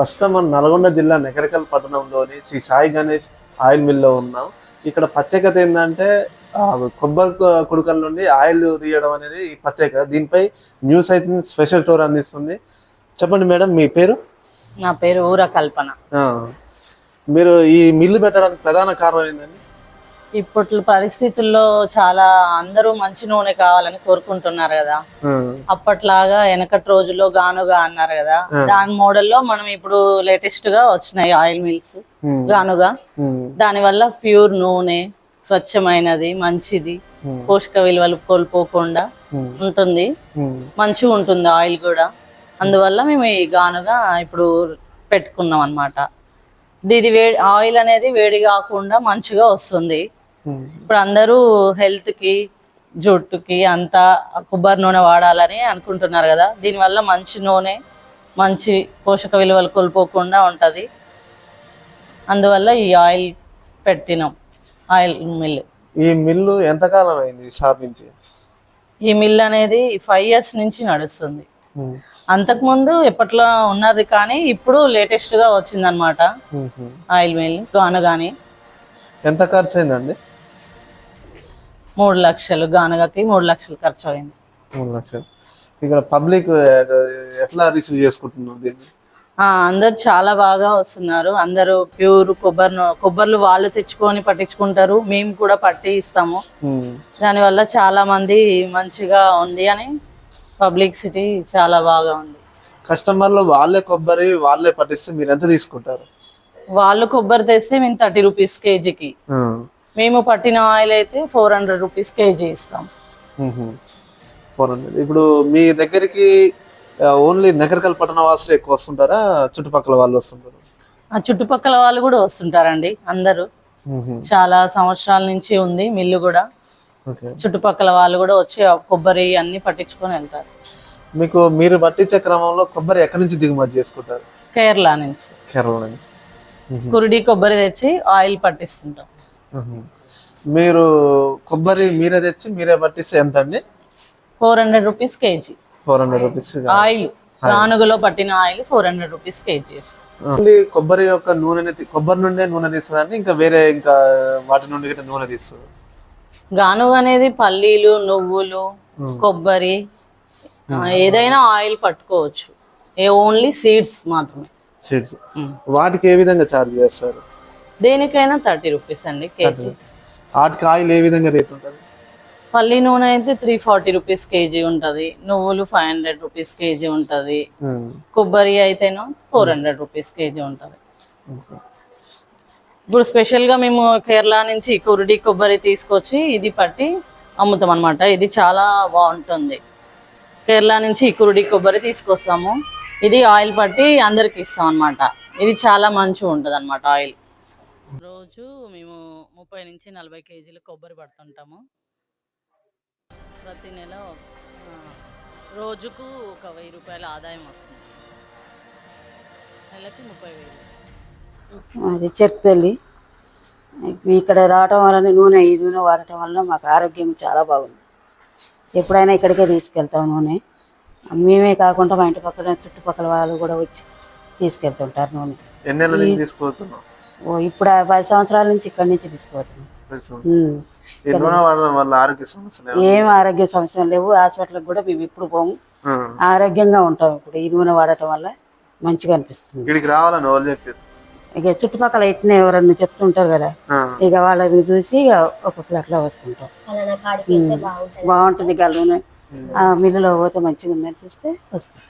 ప్రస్తుతం మనం నల్గొండ జిల్లా నెకరికల్ పట్టణంలోని శ్రీ సాయి గణేష్ ఆయిల్ మిల్లో ఉన్నాం. ఇక్కడ ప్రత్యేకత ఏంటంటే కొబ్బరి కుడుకల నుండి ఆయిల్ తీయడం అనేది ఈ ప్రత్యేకత. దీనిపై న్యూస్ అయితే స్పెషల్ టూర్ అందిస్తుంది. చెప్పండి మేడం మీ పేరు? నా పేరు ఊర కల్పన మీరు ఈ మిల్లు పెట్టడానికి ప్రధాన కారణం ఏంటండి ఇప్పట్లో పరిస్థితుల్లో చాలా అందరూ మంచి నూనె కావాలని కోరుకుంటున్నారు కదా. అప్పట్లాగా వెనకటి రోజుల్లో గానుగా అన్నారు కదా. దాని మోడల్లో మనం ఇప్పుడు లేటెస్ట్గా వచ్చినాయి ఆయిల్ మిల్స్ గానుగా. ఉమ్, దానివల్ల ప్యూర్ నూనె స్వచ్ఛమైనది మంచిది పోషక విలువలు కోల్పోకుండా ఉంటుంది. మంచిగా ఉంటుంది ఆయిల్ కూడా. అందువల్ల మేము ఈ గానుగా ఇప్పుడు పెట్టుకున్నాం అన్నమాట. ఇది వేడి ఆయిల్ అనేది వేడి కాకుండా మంచిగా వస్తుంది. ఇప్పుడు అందరూ హెల్త్కి జుట్టుకి అంతా కొబ్బరి నూనె వాడాలని అనుకుంటున్నారు కదా. దీనివల్ల మంచి నూనె మంచి పోషక విలువలు కోల్పోకుండా ఉంటుంది. అందువల్ల ఈ ఆయిల్ పెట్టినాం. Oil mill. ఈ మిల్లు ఎంతకాలం అయింది స్థాపించి? ఈ మిల్ అనేది ఫైవ్ ఇయర్స్ నుంచి నడుస్తుంది. అంతకుముందు ఎప్పట్లో ఉన్నది కానీ ఇప్పుడు లేటెస్ట్గా ఉమ్. ఆయిల్ మిల్ గాను కానీ ఎంత ఖర్చు అయిందండి మూడు లక్షలు గానుగకి మూడు లక్షలు ఖర్చు అయింది మూడు లక్షలు. ఇక్కడ పబ్లిక్ ఎట్లా రిసీవ్ చేసుకుంటున్నారు దీన్ని? ఆ, అందరు చాలా బాగా వస్తున్నారు. అందరూ ప్యూర్ కొబ్బరి కొబ్బర్లు వాళ్ళు తెచ్చుకొని పట్టించుకుంటారు. మేము కూడా పట్టి ఇస్తాము. దానివల్ల చాలా మంది మంచిగా ఉంది అని పబ్లిసిటీ చాలా బాగా ఉంది. కస్టమర్లు వాళ్ళే కొబ్బరి వాళ్ళే పట్టిస్తే మీరు ఎంత తీసుకుంటారు? వాళ్ళు కొబ్బరి తెస్తే మేము థర్టీ రూపీస్ కేజీకి. మేము పట్టిన ఆయిల్ అయితే ఫోర్ హండ్రెడ్ రూపీస్ కేజీ ఇస్తాం. Four hundred. ఇప్పుడు మీ దగ్గరికి ఓన్లీ నగరకల్ పట్టణ వాసులు ఎక్కువ వస్తుంటారా? చుట్టుపక్కల వాళ్ళు వస్తుంటారు? ఆ చుట్టుపక్కల వాళ్ళు కూడా వస్తుంటారండి అందరూ. చాలా సంవత్సరాల నుంచి ఉంది మిల్లు కూడా. చుట్టుపక్కల వాళ్ళు కూడా వచ్చి కొబ్బరి అన్ని పట్టించుకొని వెళ్తారు. మీకు మీరు పట్టించే క్రమంలో కొబ్బరి ఎక్కడి నుంచి దిగుమతి చేసుకుంటారు? కేరళ నుంచి. కేరళ నుంచి. కురిడి కొబ్బరి తెచ్చి ఆయిల్ పట్టిస్తుంటాం. మీరు కొబ్బరి మీరే తెచ్చి మీరే పట్టిస్తే ఎంత అండి four hundred rupees KG. Four hundred rupees oil. గానుగలో పట్టిన oil four hundred rupees KG కొబ్బరి యొక్క నూనెని తీ- కొబ్బరి నుండే నూనె తీస్తుందండి ఇంకా వేరే ఇంకా వాటి నుండి గిట్ట నూనె తీస్తుంది గానుగ అనేది పల్లీలు నువ్వులు కొబ్బరి ఏదైనా ఆయిల్ పట్టుకోవచ్చు. ఏ ఓన్లీ సీడ్స్ మాత్రమే. సీడ్స్. వాటికి ఏ విధంగా ఛార్జ్ చేస్తారు? దేనికైనా థర్టీ రూపీస్ అండి కేజీ. వాటికి ఆయిల్ ఏ విధంగా రేట్ ఉంటుంది? పల్లి నూనె అయితే త్రీ ఫార్టీ రూపీస్ కేజీ ఉంటుంది. నువ్వులు ఫైవ్ హండ్రెడ్ రూపీస్ కేజీ ఉంటుంది. కొబ్బరి అయితేనో ఫోర్ హండ్రెడ్ రూపీస్ కేజీ ఉంటుంది. ఇప్పుడు స్పెషల్గా మేము కేరళ నుంచి కురుడి కొబ్బరి తీసుకొచ్చి ఇది పట్టి అమ్ముతాం అనమాట ఇది చాలా బాగుంటుంది. కేరళ నుంచి కురుడి కొబ్బరి తీసుకొస్తాము. ఇది ఆయిల్ పట్టి అందరికి ఇస్తాం అనమాట ఇది చాలా మంచిగా ఉంటుంది అనమాట ఆయిల్. రోజు మేము ముప్పై నుంచి నలభై కేజీలు కొబ్బరి పడుతుంటాము. ప్రతి నెల రోజుకు ఒక వెయ్యి రూపాయల ఆదాయం వస్తుంది. నెలకి ముప్పై వేలు. అది చెర్పల్లి. ఇక్కడ రావటం వలన నూనె ఈ నూనె వాడటం వలన మాకు ఆరోగ్యం చాలా బాగుంది. ఎప్పుడైనా ఇక్కడికే తీసుకెళ్తాం నూనె. మేమే కాకుండా మా ఇంటి పక్కన చుట్టుపక్కల వాళ్ళు కూడా వచ్చి తీసుకెళ్తుంటారు నూనె. ఎన్ని తీసుకుపోతున్నాం ఓ ఇప్పుడు ఆ పది సంవత్సరాల నుంచి ఇక్కడి నుంచి తీసుకుపోతున్నాం. సమస్యలు ఏం ఆరోగ్య సమస్యలు లేవు. హాస్పిటల్కి కూడా మేము ఇప్పుడు పోము. ఆరోగ్యంగా ఉంటాం ఇప్పుడు. ఈ నూనె వాడటం వల్ల మంచిగా అనిపిస్తుంది. ఇక్కడికి రావాలని వాళ్ళు చెప్పారు? ఇక చుట్టుపక్కల ఇట్నే ఎవరన్నా చెప్తుంటారు కదా. ఇక వాళ్ళని చూసి ఇక ఒక్కొక్కరు అట్లా వస్తుంటాం. బాగుంటుంది. గల నూనె. ఆ మిల్లులో పోతే మంచిగా ఉంది అనిపిస్తే వస్తాం.